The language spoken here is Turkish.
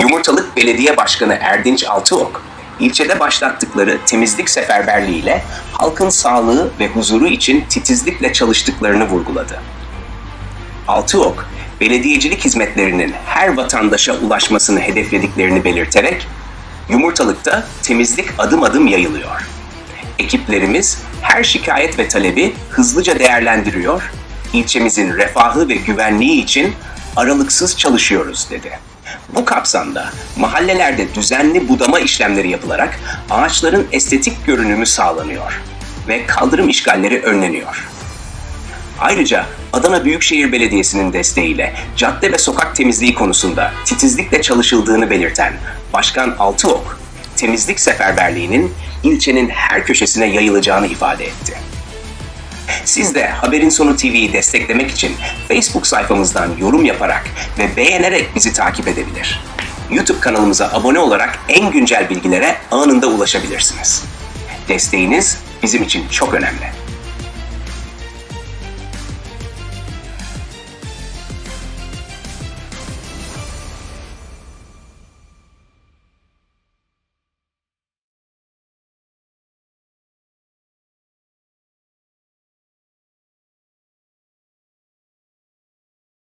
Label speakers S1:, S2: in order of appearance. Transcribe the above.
S1: Yumurtalık Belediye Başkanı Erdinç Altıok, ilçede başlattıkları temizlik seferberliğiyle halkın sağlığı ve huzuru için titizlikle çalıştıklarını vurguladı. Altıok, belediyecilik hizmetlerinin her vatandaşa ulaşmasını hedeflediklerini belirterek, yumurtalıkta temizlik adım adım yayılıyor. Ekiplerimiz her şikayet ve talebi hızlıca değerlendiriyor, ilçemizin refahı ve güvenliği için aralıksız çalışıyoruz dedi. Bu kapsamda mahallelerde düzenli budama işlemleri yapılarak ağaçların estetik görünümü sağlanıyor ve kaldırım işgalleri önleniyor. Ayrıca Adana Büyükşehir Belediyesi'nin desteğiyle cadde ve sokak temizliği konusunda titizlikle çalışıldığını belirten Başkan Altıok, temizlik seferberliğinin ilçenin her köşesine yayılacağını ifade etti. Siz de Haberin Sonu TV'yi desteklemek için Facebook sayfamızdan yorum yaparak ve beğenerek bizi takip edebilir. YouTube kanalımıza abone olarak en güncel bilgilere anında ulaşabilirsiniz. Desteğiniz bizim için çok önemli.